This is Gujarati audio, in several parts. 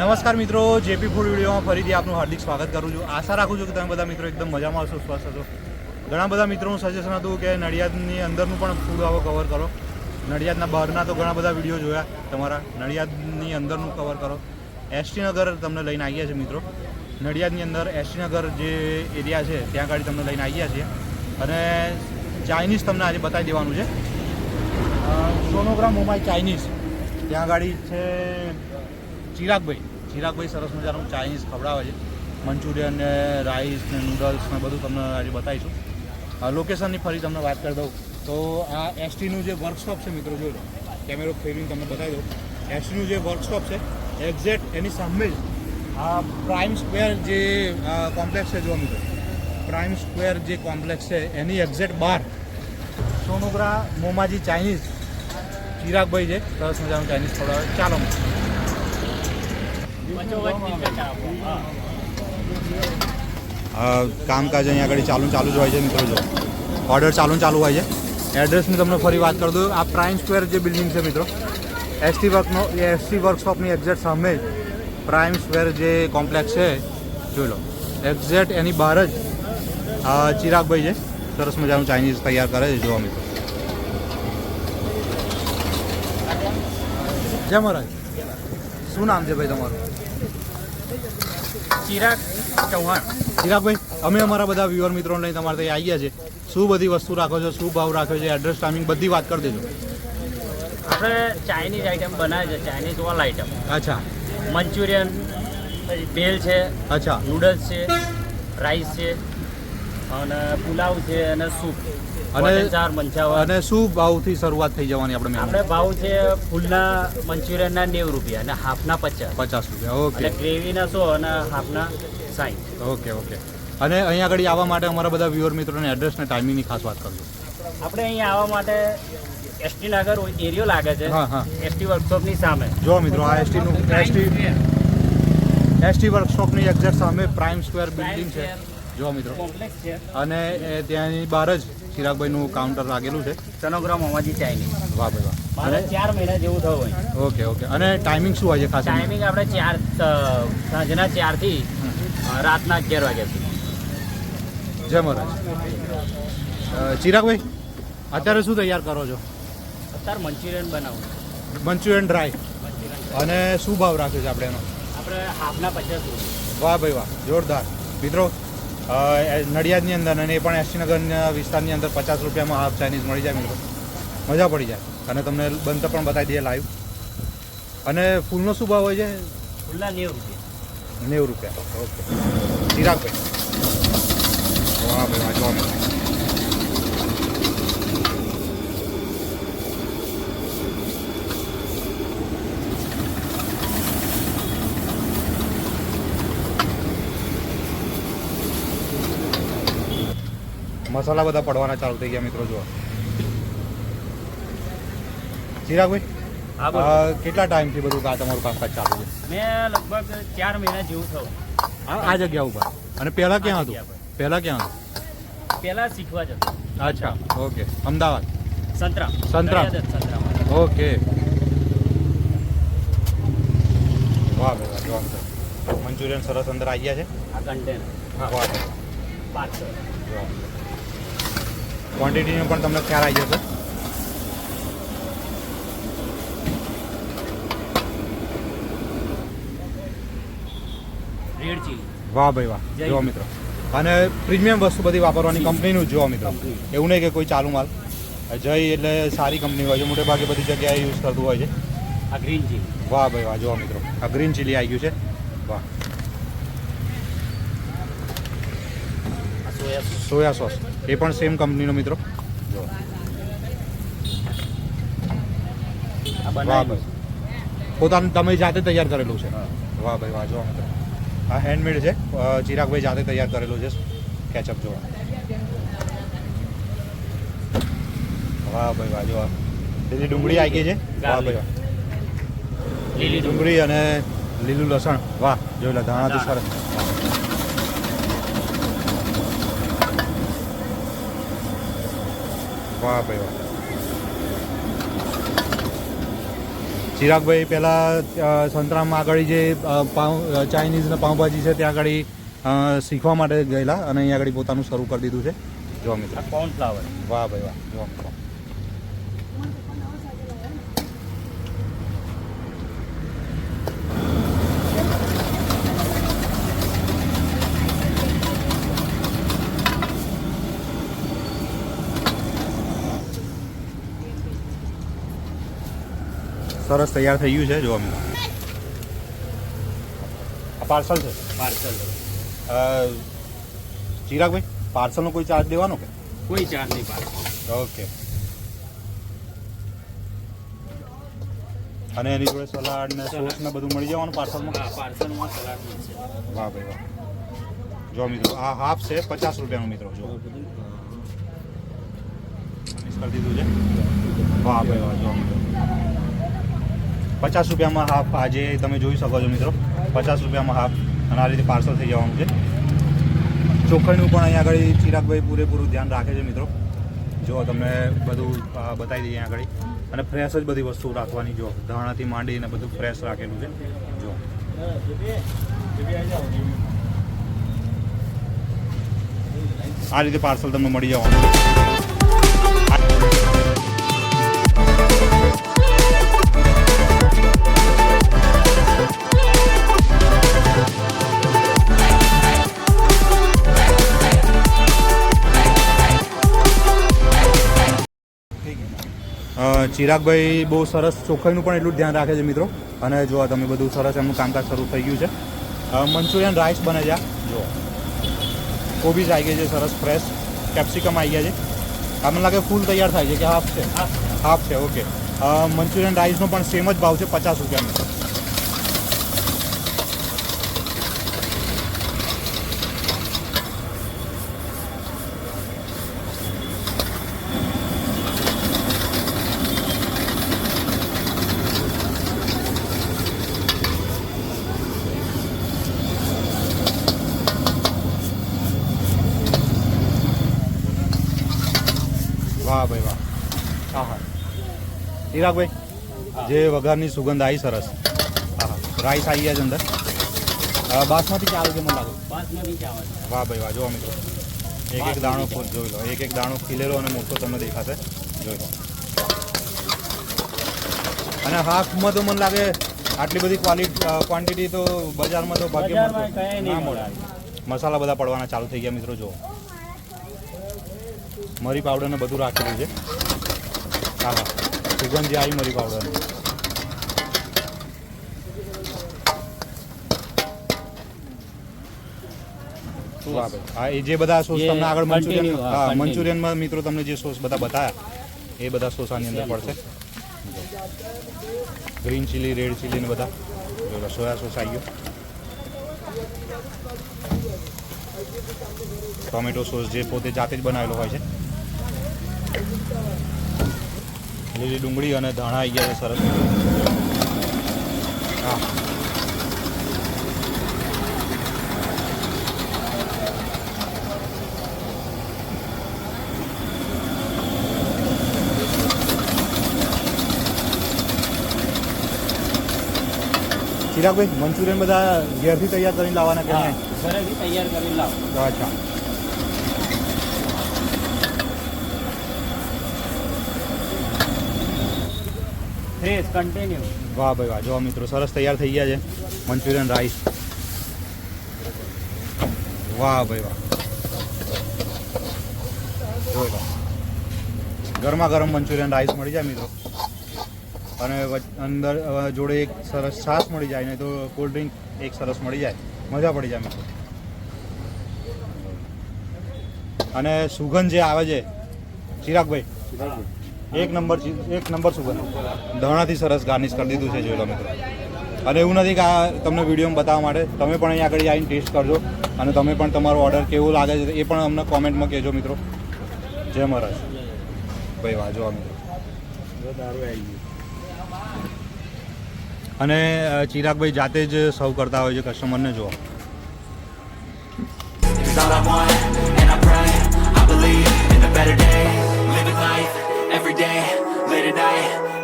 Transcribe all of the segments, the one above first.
નમસ્કાર મિત્રો, જેપી ફૂડ વિડીયોમાં ફરીથી આપનું હાર્દિક સ્વાગત કરું છું. આશા રાખું છું કે તમે બધા મિત્રો એકદમ મજામાં હશો, સ્વસ્થ હશો. ઘણા બધા મિત્રોનું સજેશન હતું કે નડિયાદની અંદરનું પણ ફૂડ આવો કવર કરો. નડિયાદના બહારના તો ઘણા બધા વીડિયો જોયા. તમારા નડિયાદની અંદરનું કવર કરો. એસટી નગર તમને લઈને આવ્યા છે મિત્રો. નડિયાદની અંદર એસટી જે એરિયા છે, ત્યાં ગાડી તમને લઈને આવ્યા છીએ. અને ચાઇનીઝ તમને આજે બતાવી દેવાનું છે. સોનોગ્રામ મોમાઈ ચાઇનીઝ ત્યાં ગાડી છે ચિરાગભાઈ. ચિરાગભાઈ સરસ મજાનું ચાઇનીઝ ખવડાવે છે. મંચુરિયન ને રાઈસ ને નૂડલ્સ ને બધું તમને આજે બતાવીશું. લોકેશનની ફરી તમને વાત કરી દઉં. તો આ એસટીનું જે વર્કશોપ છે મિત્રો લો. કેમેરો ફેરવીને તમને બતાવી દઉં. એસટીનું જે વર્કશોપ છે એક્ઝેક્ટ એની સામે જ આ પ્રાઇમ સ્ક્વેર જે કોમ્પ્લેક્સ છે જોવા મિત્રો. પ્રાઇમ સ્ક્વેર જે કોમ્પ્લેક્સ છે, એની એક્ઝેક્ટ બહાર સોનોગ્રા મોમાજી ચાઇનીઝ ચિરાગભાઈ છે. સરસ મજાનું ચાઇનીઝ ખવડાવે ચાલો કામકાજ અહીંયા આગળ ચાલુ ચાલુ જ હોય છે મિત્રો જો. ઓર્ડર ચાલુ ચાલુ હોય છે. એડ્રેસની તમને ફરી વાત કરી દઉં આ પ્રાઇમ સ્ક્વેર જે બિલ્ડિંગ છે મિત્રો એસટી વર્કનો એસટી વર્કશોપની એક્ઝેક્ટ સામે જ પ્રાઇમ સ્ક્વેર જે કોમ્પ્લેક્સ છે, જોઈ લો. એક્ઝેક્ટ એની બહાર જ ચિરાગભાઈ છે. સરસ મજાનું ચાઇનીઝ તૈયાર કરે છે, જોવા મિત્રો. જય મહારાજ. શું નામ છે ભાઈ તમારું? ચિરાગ ચૌહાણ. ચિરાગભાઈ અમે અમારા બધા વ્યુઅર મિત્રોને લઈને તમારે ત્યાં આવ્યા છે. શું બધી વસ્તુ રાખો છો? શું ભાવ રાખ્યો છે? એડ્રેસ ટાઈમિંગ બધી વાત કરી દેજો. આપણે ચાઇનીઝ આઈટમ બનાવે છે ચાઇનીઝ ઓલ આઈટમ અચ્છા. મંચુરિયન ભેલ છે અચ્છા. નૂડલ્સ છે રાઈસ છે. અને પુલાવ છે અને સૂપ. અને- ચાર મંચાવર અને શું ભાવથી શરૂઆત થઈ જવાની આપણે આપણે ભાવ છે ફૂલના મંચુરિયનના નેવ રૂપિયા અને હાફના પચાસ. પચાસ રૂપિયા ઓકે. અને ગ્રેવીના સો અને હાફના સાઠ. Okay okay. અને અહીંયા આગળ આવવા માટે અમારા બધા વ્યુઅર મિત્રોને એડ્રેસ ને ટાઈમિંગની ખાસ વાત કરજો. આપણે અહીંયા આવવા માટે એસટી નગર એરિયો લાગે છે. હા, હા. એસટી વર્કશોપની સામે. જો મિત્રો આ એસટીનું એસટી એસટી વર્કશોપની એક્ઝેક્ટ સામે પ્રાઇમ સ્ક્વેર બિલ્ડિંગ છે. જો મિત્રો. અને ત્યાંની બહાર જ ચિરાગભાઈનું કાઉન્ટર લાગેલું છે. સનોગ્રામ અમાજી ચાઇનીઝ વાહ ભાઈ વાહ. અને ચાર મહિના જેવું થયું હોય. Okay okay. અને ટાઈમિંગ શું હોય છે ખાસ ટાઈમિંગ આપણે ચાર સાંજના ચારથી રાતના અગિયાર વાગ્યા સુધી. જય મહારાજ. ચિરાગભાઈ અત્યારે શું તૈયાર કરો છો? અત્યારે મંચુરિયન બનાવું મંચુરિયન ડ્રાય. અને શું ભાવ રાખ્યો છે આપણે એનો? આપણે હાફના પચાસ વાહ ભાઈ વાહ જોરદાર. મિત્રો નડિયાદની અંદર અને એ પણ એસટીનગરના વિસ્તારની અંદર પચાસ રૂપિયામાં હાફ ચાઇનીઝ મળી જાય મિત્રો. મજા પડી જાય. અને તમને બનતા પણ બતાવી દઈએ લાઈવ અને ફૂલનો શું ભાવ હોય છે? ફૂલના નેવું રૂપિયા. નેવું રૂપિયા. ઓકે. ચિરાગભાઈ વાહ ભાઈ વાહ જોવા મસાલા બધા પડવાના ચાલુ થઈ ગયા મિત્રો જુઓ. ચિરાગભાઈ કેટલા ટાઈમથી બધું આ તમારું કામકાજ ચાલુ છે? મેં લગભગ ચાર મહિના જેવું થયું. આ આ જગ્યા ઉપર? અને પહેલાં ક્યાં હતું? પહેલાં ક્યાં હતું? પહેલાં શીખવા જતો. અચ્છા ઓકે. અમદાવાદ? સંતરામ સંતરામ. સંતરામ. ઓકે. વાહ ભાઈ વાહ વાહ. મંચુરિયન સરસ અંદર આવી ગયા છે? આ કન્ટેનર વાહ પાછળ ક્વોન્ટિટીનો પણ તમને ખ્યાલ આવી જશે. વાહ ભાઈ વાહ. જોવા મિત્રો. અને પ્રીમિયમ વસ્તુ બધી વાપરવાની કંપનીનું જ જોવા મિત્રો. એવું નહીં કે કોઈ ચાલુ માલ. જય એટલે સારી કંપની હોય છે. મોટે ભાગે બધી જગ્યાએ યુઝ કરતું હોય છે. આ ગ્રીન ચીલી. વાહ ભાઈ વાહ. જોવા મિત્રો. આ ગ્રીન ચીલી આવી ગયું છે. વાહ. Soya sauce. એ પણ સેમ કંપનીનો મિત્રો. પોતાનું તમે જાતે તૈયાર કરેલું છે. વાહ ભાઈ વાહ જોવા મિત્રો આ હેન્ડમેડ છે. ચિરાગભાઈ જાતે તૈયાર કરેલું છે. કેચઅપ જોવા વાહ ભાઈ વાહ જોવા લીલી ડુંગળી આવી ગઈ છે? વાહ ભાઈ વાહ. લીલી ડુંગળી. ડુંગળી અને લીલું લસણ. વાહ જોઈ લો ધાણાથી સરસ. વાહ ભાઈ વાહ. ચિરાગભાઈ પહેલાં સંતરામ આગળ જે પાઉં ચાઇનીઝ ને પાઉંભાજી છે ત્યાં આગળ શીખવા માટે ગયેલા અને અહીંયા આગળ પોતાનું શરૂ કરી દીધું છે. જો મિત્ર કોર્નફ્લાવર વાહ ભાઈ વાહ જો મિત્રો સરસ તૈયાર થઈ ગયું છે જો મિત્રો આ પાર્સલ છે? પાર્સલ. અ, ચિરાગભાઈ પાર્સલનો કોઈ ચાર્જ દેવાનો કે? કોઈ ચાર્જ નહીં પાર્સલ ઓકે. અને એની જોડે સલાડ ને સોસ ને બધું મળી જવાનું પાર્સલમાં? હા પાર્સલમાં સલાડ મળશે વાહ ભાઈ વાહ. જો મિત્રો આ હાફ છે પચાસ રૂપિયાનો મિત્રો જો. કરી દીધું છે. વાહ ભાઈ વાહ જો મિત્રો. પચાસ રૂપિયામાં હાફ આજે તમે જોઈ શકો છો મિત્રો. પચાસ રૂપિયામાં હાફ અને આ રીતે પાર્સલ થઈ જવાનું છે. ચોખ્ખાઈનું પણ અહીંયા આગળ ચિરાગભાઈ પૂરેપૂરું ધ્યાન રાખે છે મિત્રો. જો તમને બધું બતાવી દઈએ આગળ. અને ફ્રેશ જ બધી વસ્તુ રાખવાની જો. ધાણાથી માંડીને બધું ફ્રેશ રાખેલું છે. જો. આ રીતે પાર્સલ તમને મળી જવાનું. ચિરાગભાઈ બહુ સરસ ચોખ્ખાઈનું પણ એટલું જ ધ્યાન રાખે છે મિત્રો. અને જો તમે બધું સરસ એમનું કામકાજ શરૂ થઈ ગયું છે. મંચુરિયન રાઈસ બને છે આ. જો કોબીજ આવી ગઈ છે સરસ ફ્રેશ. કેપ્સિકમ આવી ગયા છે. આ મને લાગે ફૂલ તૈયાર થાય છે કે હાફ છે? હાફ છે. ઓકે. મંચુરિયન રાઈસનો પણ સેમ જ ભાવ છે પચાસ રૂપિયાનો વાહ ભાઈ વાહ હા હા ચિરાગભાઈ જે વઘારની સુગંધ આવી સરસ. હા રાઈસ આવી ગયા છે અંદર. બાસમતી ચાલ છે મને લાગે. બાસમતી ચાવલ વાહ ભાઈ વાહ જોવા મિત્રો. એક એક દાણો જોઈ લો. એક એક દાણો ખીલેલો અને મોટો તમને દેખાશે. જોઈ લો. અને હાફમાં તો મને લાગે આટલી બધી ક્વોલિટી ક્વોન્ટિટી તો બજારમાં તો ભાગ્ય બજારમાં ના મળે. મળે. મસાલા બધા પડવાના ચાલુ થઈ ગયા મિત્રો જુઓ. મરી પાવડર ને બધું રાખેલું છે. હા હા. સુગંધ આવી મરી પાવડર વાહ ભાઈ હા એ જે બધા સોસ તમને આગળ મંચુરિયન હા, મંચુરિયનમાં મિત્રો તમને જે સોસ બધા બતાવ્યા એ બધા સોસ આની અંદર પડશે. ગ્રીન ચીલી રેડ ચીલી ને બધા. સોયા સોસ આવી ગયો. ટોમેટો સોસ જે પોતે જાતે જ બનાવેલો હોય છે. લીલી ડુંગળી અને ધાણા આવી ગયા છે સરસ. હા ચિરાગભાઈ મંચુરિયન બધા ઘેરથી તૈયાર કરીને લાવવાના કે ઘરેથી તૈયાર કરી લાવ. અચ્છા. ફ્રેશ કન્ટિન્યુ વાહ ભાઈ વાહ. જો મિત્રો સરસ તૈયાર થઈ ગયા છે. Manchurian rice. વાહ ભાઈ વાહ. ગરમા ગરમ મંચુરિયન રાઈસ મળી જાય મિત્રો. અને અંદર જોડે એક સરસ છાશ મળી જાય નહીં તો કોલ્ડ ડ્રિંક એક સરસ મળી જાય. મજા પડી જાય મિત્રો. અને સુગંધ જે આવે છે. ચિરાગભાઈ એક નંબર એક નંબર શું બને? ધાણાથી સરસ ગાર્નિશ કરી દીધું છે જોઈ મિત્રો. અને એવું નથી કે આ તમને વિડીયોમાં બતાવવા માટે. તમે પણ અહીંયા આગળ આવીને ટેસ્ટ કરજો. અને તમે પણ તમારો ઓર્ડર કેવો લાગે છે એ પણ અમને કોમેન્ટમાં કહેજો મિત્રો. જય મહારાજ. ભાઈ જો મિત્રો. અને ચિરાગભાઈ જાતે જ સર્વ કરતા હોય છે કસ્ટમરને જો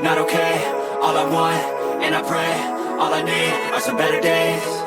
not okay. All I want and I pray All I need are some better days